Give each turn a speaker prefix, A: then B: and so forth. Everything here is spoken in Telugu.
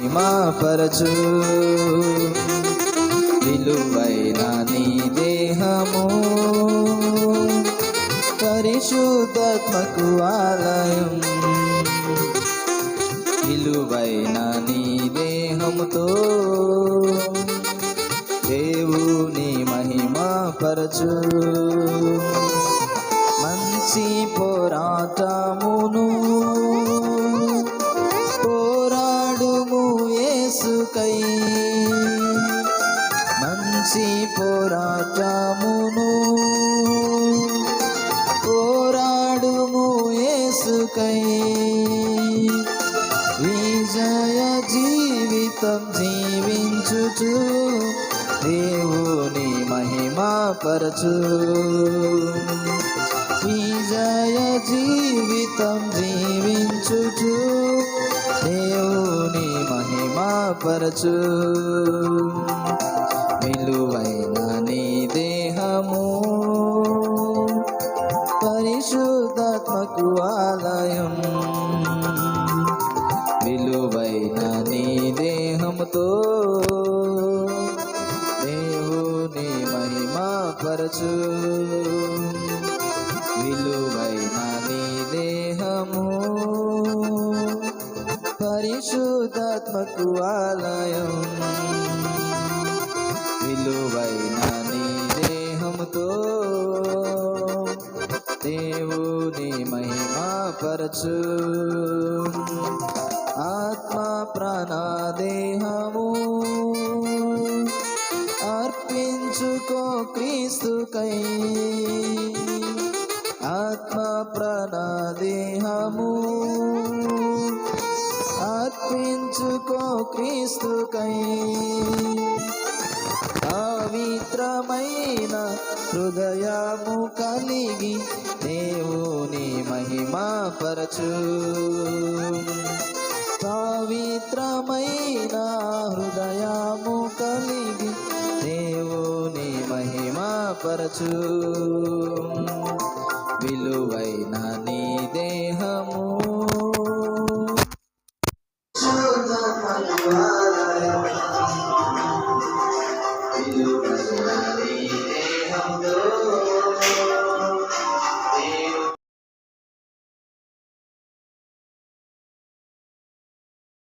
A: మహిమాపరచు విలువైన నీ దేహము. పరిశుద్ధత్మకు ఆలయం. విలువైన నీ దేహముతో. దేవుని మహిమాపరచు మంచి పోరాటమును పోరాడుము ఏసుకై విజయ జీవితం జీవించుచు దేవుని మహిమా పరచు. విజయ జీవితం జీవించుచు దేవుని మహిమా పరచు. పరిశుద్ధాత్మకు ఆలయం. విలువైన నీ దేహముతో దేవుని మహిమాపరచు విలువైన నీ దేహము పరిశుద్ధాత్మకు ఆలయం. విలువైన దేవుని మహిమాపరచు ఆత్మ ప్రాణ దేహము అర్పించుకో క్రీస్తుకై. ఆత్మ ప్రాణాదేహము అర్పించుకో క్రీస్తుకై. పవిత్రమైన హృదయము కలిగి దేవుని మహిమాపరచు పవిత్రమైన హృదయము కలిగి దేవుని మహిమాపరచు విలువైన నీ Jesus.